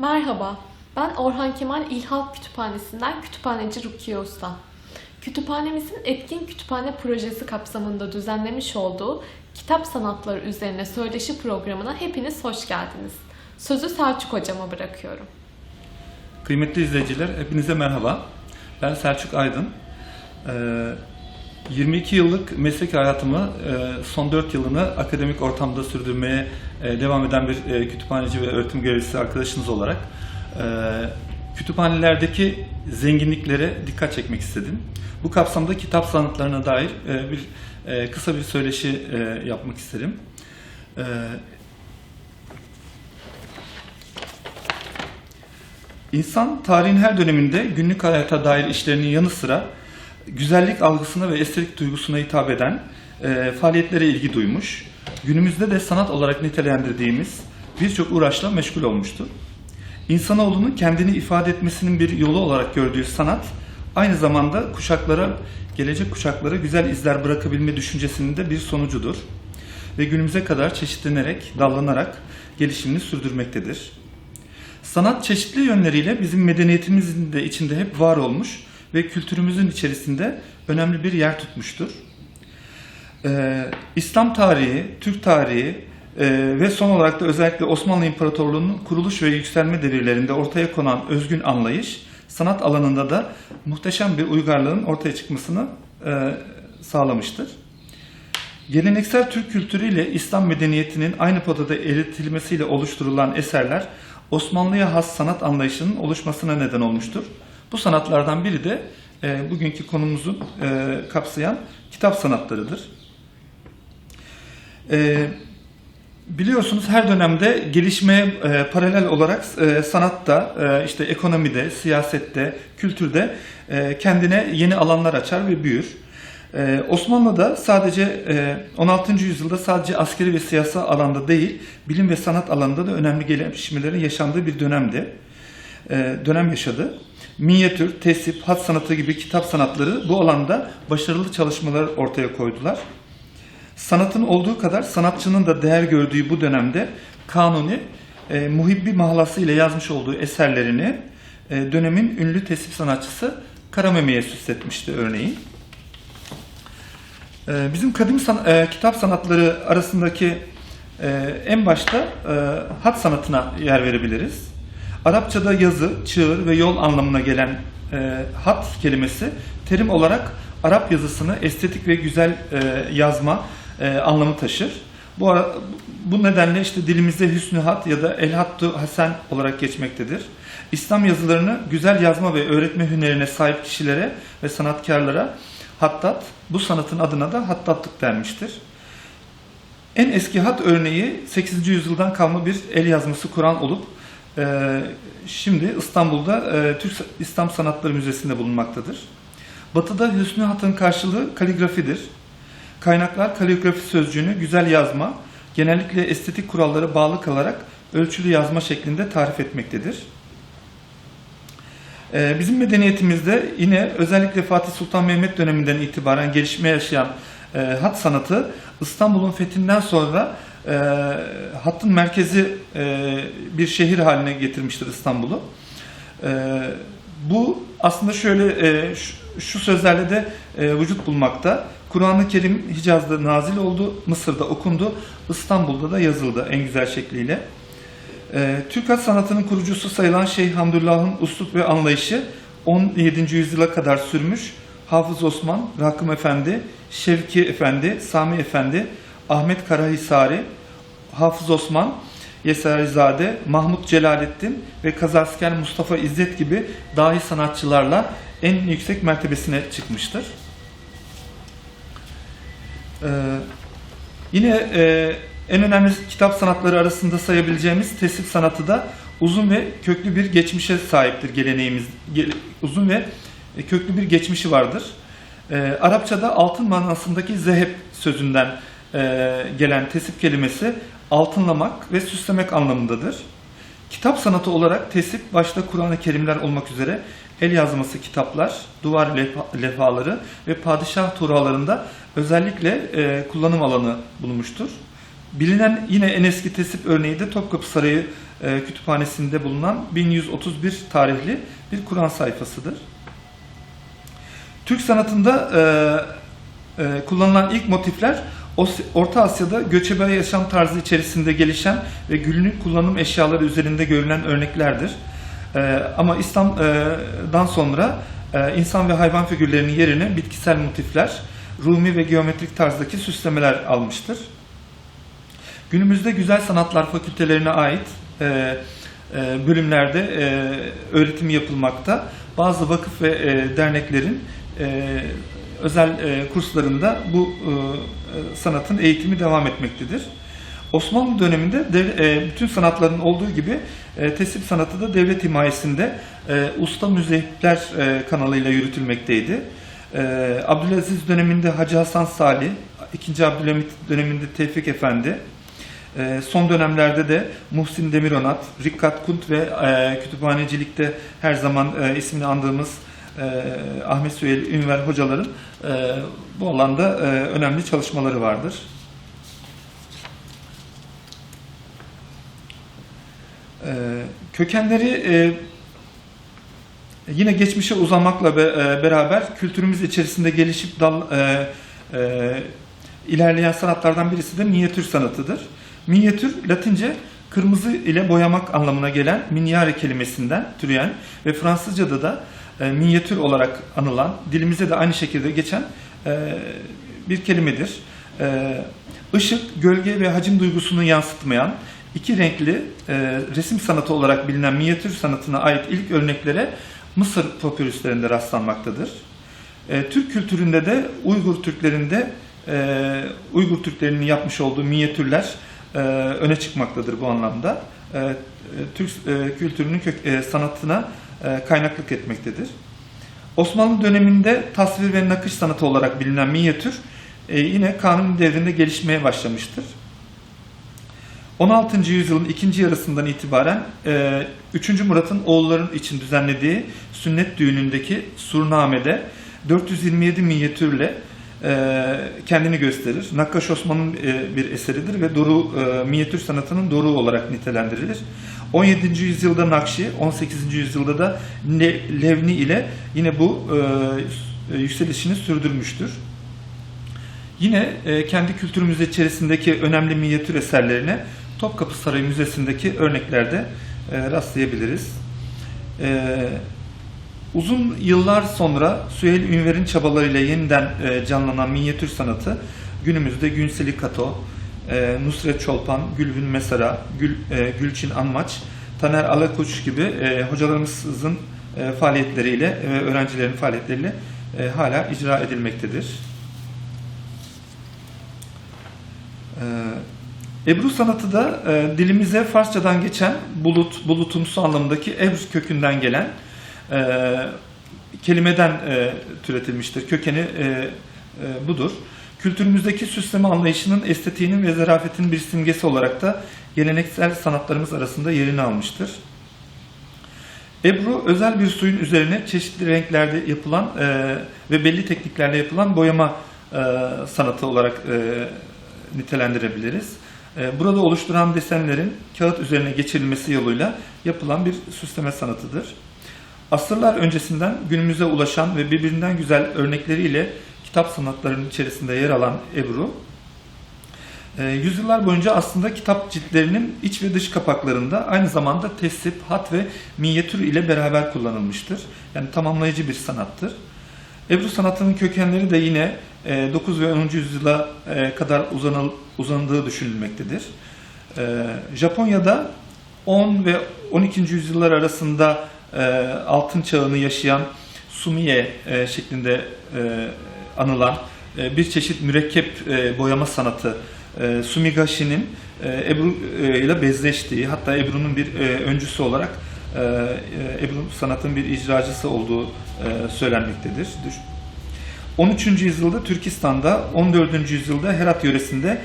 Merhaba, ben Orhan Kemal İl Halk Kütüphanesi'nden kütüphaneci Rukiye Usta. Kütüphanemizin Etkin Kütüphane Projesi kapsamında düzenlemiş olduğu kitap sanatları üzerine söyleşi programına hepiniz hoş geldiniz. Sözü Selçuk Hocama bırakıyorum. Kıymetli izleyiciler, hepinize merhaba. Ben Selçuk Aydın. Ee, 22 yıllık meslek hayatımı e, son 4 yılını akademik ortamda sürdürmeye e, devam eden bir e, kütüphaneci ve öğretim görevlisi arkadaşınız olarak kütüphanelerdeki zenginliklere dikkat çekmek istedim. Bu kapsamda kitap sanatlarına dair bir kısa bir söyleşi yapmak isterim. İnsan tarihin her döneminde günlük hayata dair işlerinin yanı sıra güzellik algısına ve estetik duygusuna hitap eden e, faaliyetlere ilgi duymuş. Günümüzde de sanat olarak nitelendirdiğimiz birçok uğraşla meşgul olmuştur. İnsanoğlunun kendini ifade etmesinin bir yolu olarak gördüğü sanat, aynı zamanda kuşaklara, gelecek kuşaklara güzel izler bırakabilme düşüncesinin de bir sonucudur. Ve günümüze kadar çeşitlenerek, dallanarak gelişimini sürdürmektedir. Sanat çeşitli yönleriyle bizim medeniyetimizin de içinde hep var olmuş ve kültürümüzün içerisinde önemli bir yer tutmuştur. Ee, İslam tarihi, Türk tarihi e, ve son olarak da özellikle Osmanlı İmparatorluğu'nun kuruluş ve yükselme devirlerinde ortaya konan özgün anlayış, sanat alanında da muhteşem bir uygarlığın ortaya çıkmasını e, sağlamıştır. Geleneksel Türk kültürü ile İslam medeniyetinin aynı potada eritilmesiyle oluşturulan eserler Osmanlı'ya has sanat anlayışının oluşmasına neden olmuştur. Bu sanatlardan biri de e, bugünkü konumuzu e, kapsayan kitap sanatlarıdır. E, biliyorsunuz her dönemde gelişmeye e, paralel olarak e, sanatta, e, işte ekonomide, siyasette, kültürde e, kendine yeni alanlar açar ve büyür. Ee, Osmanlı'da sadece e, 16. yüzyılda sadece askeri ve siyasi alanda değil, bilim ve sanat alanında da önemli gelişmelerin yaşandığı bir dönemdi. Ee, dönem yaşadı. Minyatür, tesip, hat sanatı gibi kitap sanatları bu alanda başarılı çalışmalar ortaya koydular. Sanatın olduğu kadar sanatçının da değer gördüğü bu dönemde Kanuni, e, Muhibbi Mahlası ile yazmış olduğu eserlerini e, dönemin ünlü tesip sanatçısı Karameme'ye süsletmişti örneğin. Ee, Bizim kadim san- e, kitap sanatları arasındaki e, en başta e, hat sanatına yer verebiliriz. Arapçada yazı, çığır ve yol anlamına gelen e, hat kelimesi terim olarak Arap yazısını estetik ve güzel e, yazma e, anlamı taşır. Bu, bu nedenle işte dilimizde hüsnü hat ya da el hattu hasen olarak geçmektedir. İslam yazılarını güzel yazma ve öğretme hünerine sahip kişilere ve sanatkarlara hattat, bu sanatın adına da hattatlık denmiştir. En eski hat örneği 8. yüzyıldan kalma bir el yazması Kur'an olup e, şimdi İstanbul'da e, Türk İslam Sanatları Müzesi'nde bulunmaktadır. Batı'da hüsnü hatın karşılığı kaligrafidir. Kaynaklar kaligrafi sözcüğünü güzel yazma, genellikle estetik kurallara bağlı kalarak ölçülü yazma şeklinde tarif etmektedir. Ee, Bizim medeniyetimizde yine özellikle Fatih Sultan Mehmet döneminden itibaren gelişme yaşayan e, hat sanatı İstanbul'un fethinden sonra e, hattın merkezi e, bir şehir haline getirmiştir İstanbul'u. E, bu aslında şöyle e, şu, şu sözlerle de e, vücut bulmakta. Kur'an-ı Kerim Hicaz'da nazil oldu, Mısır'da okundu, İstanbul'da da yazıldı en güzel şekliyle. Ee, Türk hat sanatının kurucusu sayılan Şeyh Hamdullah'ın usluk ve anlayışı 17. yüzyıla kadar sürmüş. Hafız Osman, Rakım Efendi, Şevki Efendi, Sami Efendi, Ahmet Karahisari, Hafız Osman, Yeserizade, Mahmut Celalettin ve Kazasker Mustafa İzzet gibi dahi sanatçılarla en yüksek mertebesine çıkmıştır. Ee, Yine e, en önemli kitap sanatları arasında sayabileceğimiz tesip sanatı da uzun ve köklü bir geçmişe sahiptir geleneğimiz. Gele- uzun ve köklü bir geçmişi vardır. E, Arapçada altın manasındaki zehep sözünden e, gelen tesip kelimesi altınlamak ve süslemek anlamındadır. Kitap sanatı olarak tesip başta Kur'an-ı Kerimler olmak üzere el yazması kitaplar, duvar levha- levhaları ve padişah tuğralarında özellikle e, kullanım alanı bulunmuştur. Bilinen yine en eski tesip örneği de Topkapı Sarayı e, kütüphanesinde bulunan 1131 tarihli bir Kur'an sayfasıdır. Türk sanatında e, e, kullanılan ilk motifler Orta Asya'da göçebe yaşam tarzı içerisinde gelişen ve günlük kullanım eşyaları üzerinde görülen örneklerdir. E, ama İslam'dan sonra e, insan ve hayvan figürlerinin yerine bitkisel motifler, Rumi ve geometrik tarzdaki süslemeler almıştır. Günümüzde Güzel Sanatlar Fakültelerine ait e, e, bölümlerde öğretim yapılmakta. Bazı vakıf ve derneklerin özel e, kurslarında bu e, sanatın eğitimi devam etmektedir. Osmanlı döneminde dev- e, bütün sanatların olduğu gibi e, tesip sanatı da devlet himayesinde e, usta müzeyipler e, kanalıyla yürütülmekteydi. E, Abdülaziz döneminde Hacı Hasan Salih, 2. Abdülhamit döneminde Tevfik Efendi, e, son dönemlerde de Muhsin Demirönat, Rikkat Kunt ve e, kütüphanecilikte her zaman e, ismini andığımız e, Ahmet Süheyl Ünver hocaların e, bu alanda e, önemli çalışmaları vardır. E, kökenleri e, yine geçmişe uzanmakla be- e, beraber kültürümüz içerisinde gelişip dal, e, e, ilerleyen sanatlardan birisi de minyatür sanatıdır. Minyatür Latince kırmızı ile boyamak anlamına gelen minyare kelimesinden türeyen ve Fransızca'da da e, minyatür olarak anılan, dilimize de aynı şekilde geçen e, bir kelimedir. E, ışık, gölge ve hacim duygusunu yansıtmayan, iki renkli e, resim sanatı olarak bilinen minyatür sanatına ait ilk örneklere Mısır papyruslarında rastlanmaktadır. E, Türk kültüründe de Uygur Türklerinde Uygur Türklerinin yapmış olduğu minyatürler öne çıkmaktadır bu anlamda. Türk kültürünün kök, e, sanatına kaynaklık etmektedir. Osmanlı döneminde tasvir ve nakış sanatı olarak bilinen minyatür e, yine Kanuni devrinde gelişmeye başlamıştır. 16. yüzyılın ikinci yarısından itibaren e, 3. Murat'ın oğulların için düzenlediği sünnet düğünündeki Surname'de 427 minyatürle e, kendini gösterir. Nakkaş Osman'ın e, bir eseridir ve Doru e, minyatür sanatının doruğu olarak nitelendirilir. 17. yüzyılda Nakşi, 18. yüzyılda da Le- Levni ile yine bu e, yükselişini sürdürmüştür. Yine e, kendi kültürümüz içerisindeki önemli minyatür eserlerine Topkapı Sarayı Müzesi'ndeki örneklerde e, rastlayabiliriz. E, uzun yıllar sonra Süheyl Ünver'in çabalarıyla yeniden e, canlanan minyatür sanatı günümüzde Günseli Kato, e, Nusret Çolpan, Gülvin Mesara, Gül, e, Gülçin Anmaç, Taner Alakuç gibi e, hocalarımızın e, faaliyetleriyle ve öğrencilerin faaliyetleriyle e, hala icra edilmektedir. Ee, Ebru sanatı da e, dilimize Farsçadan geçen bulut, bulutumsu anlamındaki Ebru kökünden gelen e, kelimeden e, türetilmiştir. Kökeni e, e, budur. Kültürümüzdeki süsleme anlayışının estetiğinin ve zarafetin bir simgesi olarak da geleneksel sanatlarımız arasında yerini almıştır. Ebru özel bir suyun üzerine çeşitli renklerde yapılan e, ve belli tekniklerle yapılan boyama e, sanatı olarak e, nitelendirebiliriz. E, burada oluşturan desenlerin kağıt üzerine geçirilmesi yoluyla yapılan bir süsleme sanatıdır. Asırlar öncesinden günümüze ulaşan ve birbirinden güzel örnekleriyle kitap sanatlarının içerisinde yer alan Ebru, e, yüzyıllar boyunca aslında kitap ciltlerinin iç ve dış kapaklarında aynı zamanda tesip, hat ve minyatür ile beraber kullanılmıştır. Yani tamamlayıcı bir sanattır. Ebru sanatının kökenleri de yine e, 9 ve 10. yüzyıla e, kadar uzanıl, uzandığı düşünülmektedir. E, Japonya'da 10 ve 12. yüzyıllar arasında e, altın çağını yaşayan sumiye e, şeklinde e, anılan e, bir çeşit mürekkep e, boyama sanatı e, Sumigashi'nin Ebru ile bezleştiği hatta Ebru'nun bir öncüsü olarak Ebru sanatın bir icracısı olduğu söylenmektedir. Düş- 13. yüzyılda Türkistan'da, 14. yüzyılda Herat yöresinde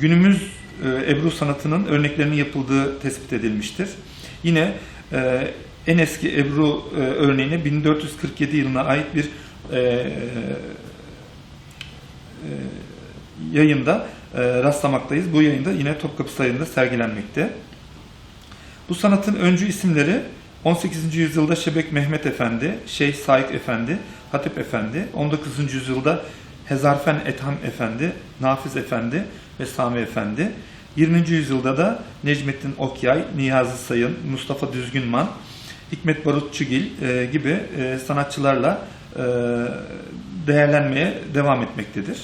günümüz Ebru sanatının örneklerinin yapıldığı tespit edilmiştir. Yine en eski Ebru e, örneğine 1447 yılına ait bir e, e, yayında e, rastlamaktayız. Bu yayında yine Topkapı Sarayı'nda sergilenmekte. Bu sanatın öncü isimleri 18. yüzyılda Şebek Mehmet Efendi, Şeyh Saik Efendi, Hatip Efendi, 19. yüzyılda Hezarfen Etham Efendi, Nafiz Efendi ve Sami Efendi, 20. yüzyılda da Necmettin Okyay, Niyazi Sayın, Mustafa Düzgünman, Hikmet Barutçugil e, gibi e, sanatçılarla değerlenmeye devam etmektedir.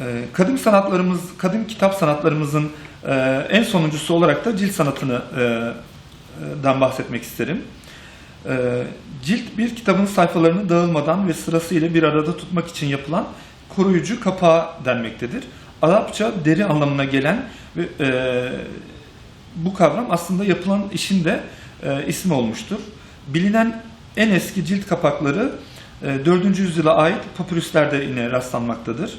E, Kadim sanatlarımız, kadim kitap sanatlarımızın e, en sonuncusu olarak da cilt sanatını e, e, dan bahsetmek isterim. E, Cilt bir kitabın sayfalarını dağılmadan ve sırasıyla bir arada tutmak için yapılan koruyucu kapağı denmektedir. Arapça deri anlamına gelen ve e, bu kavram aslında yapılan işin de e, ismi olmuştur. Bilinen en eski cilt kapakları e, 4. yüzyıla ait papürüslerde yine rastlanmaktadır.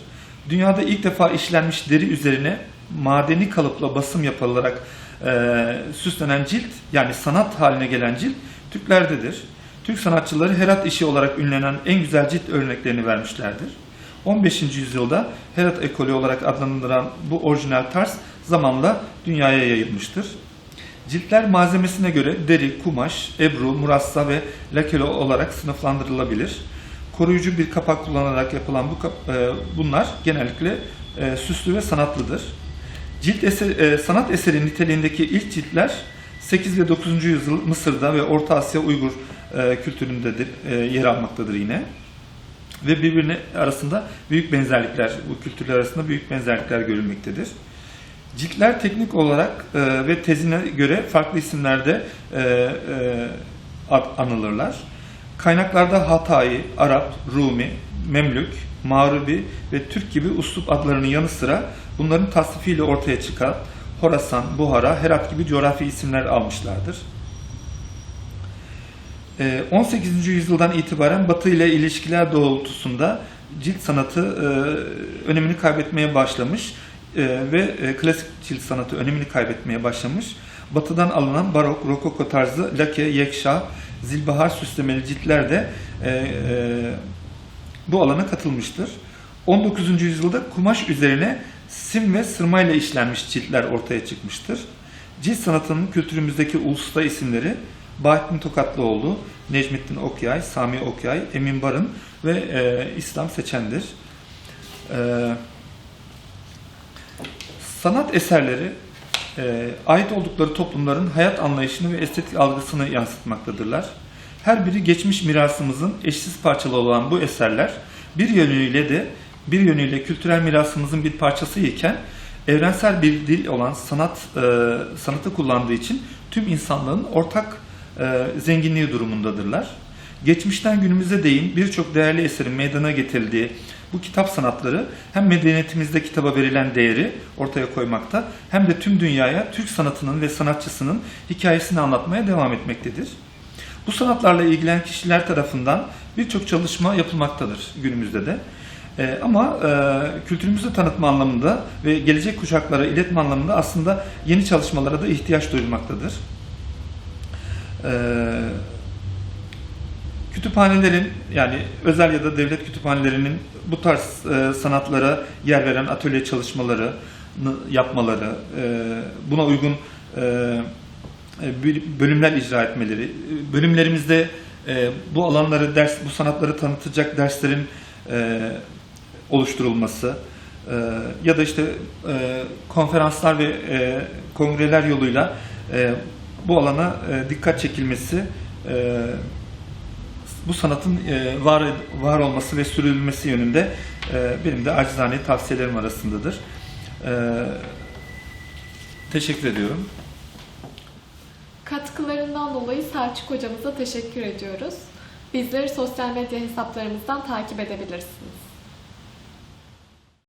Dünyada ilk defa işlenmiş deri üzerine madeni kalıpla basım yapılarak e, süslenen cilt yani sanat haline gelen cilt Türklerdedir. Türk sanatçıları Herat işi olarak ünlenen en güzel cilt örneklerini vermişlerdir. 15. yüzyılda Herat ekolü olarak adlandırılan bu orijinal tarz zamanla dünyaya yayılmıştır. Ciltler malzemesine göre deri, kumaş, ebru, murassa ve lakeli olarak sınıflandırılabilir. Koruyucu bir kapak kullanarak yapılan bu e, bunlar genellikle e, süslü ve sanatlıdır. Cilt eser, e, sanat eseri niteliğindeki ilk ciltler 8 ve 9. yüzyıl Mısır'da ve Orta Asya Uygur e, kültüründedir, e, yer almaktadır yine. Ve birbirine arasında büyük benzerlikler, bu kültürler arasında büyük benzerlikler görülmektedir. Ciltler teknik olarak e, ve tezine göre farklı isimlerde e, e, anılırlar. Kaynaklarda Hatay, Arap, Rumi, Memlük, Mağribi ve Türk gibi uslup adlarının yanı sıra bunların tasnifiyle ortaya çıkan Horasan, Buhara, Herat gibi coğrafi isimler almışlardır. Ee, 18. yüzyıldan itibaren Batı ile ilişkiler doğrultusunda cilt sanatı e, önemini kaybetmeye başlamış e, ve e, klasik cilt sanatı önemini kaybetmeye başlamış. Batı'dan alınan barok, rokoko tarzı lake, yekşa, zilbahar süslemeli ciltler de e, e, bu alana katılmıştır. 19. yüzyılda kumaş üzerine sim ve sırmayla işlenmiş ciltler ortaya çıkmıştır. Cilt sanatının kültürümüzdeki usta isimleri Bahattin Tokatlıoğlu, Necmettin Okyay, Sami Okyay, Emin Barın ve e, İslam Seçen'dir. E, sanat eserleri e, ait oldukları toplumların hayat anlayışını ve estetik algısını yansıtmaktadırlar. Her biri geçmiş mirasımızın eşsiz parçalı olan bu eserler bir yönüyle de bir yönüyle kültürel mirasımızın bir parçası iken evrensel bir dil olan sanat e, sanatı kullandığı için tüm insanlığın ortak e, zenginliği durumundadırlar. Geçmişten günümüze değin birçok değerli eserin meydana getirildiği bu kitap sanatları hem medeniyetimizde kitaba verilen değeri ortaya koymakta hem de tüm dünyaya Türk sanatının ve sanatçısının hikayesini anlatmaya devam etmektedir. Bu sanatlarla ilgilenen kişiler tarafından birçok çalışma yapılmaktadır günümüzde de. Ee, ama e, kültürümüzü tanıtma anlamında ve gelecek kuşaklara iletme anlamında aslında yeni çalışmalara da ihtiyaç duyulmaktadır. Ee, kütüphanelerin yani özel ya da devlet kütüphanelerinin bu tarz e, sanatlara yer veren atölye çalışmaları yapmaları, e, buna uygun e, e, bölümler icra etmeleri, bölümlerimizde e, bu alanları ders, bu sanatları tanıtacak derslerin e, oluşturulması e, ya da işte e, konferanslar ve e, kongreler yoluyla e, bu alana e, dikkat çekilmesi, e, bu sanatın e, var var olması ve sürdürülmesi yönünde e, benim de acizane tavsiyelerim arasındadır. E, teşekkür ediyorum. Katkılarından dolayı Selçuk hocamıza teşekkür ediyoruz. Bizleri sosyal medya hesaplarımızdan takip edebilirsiniz.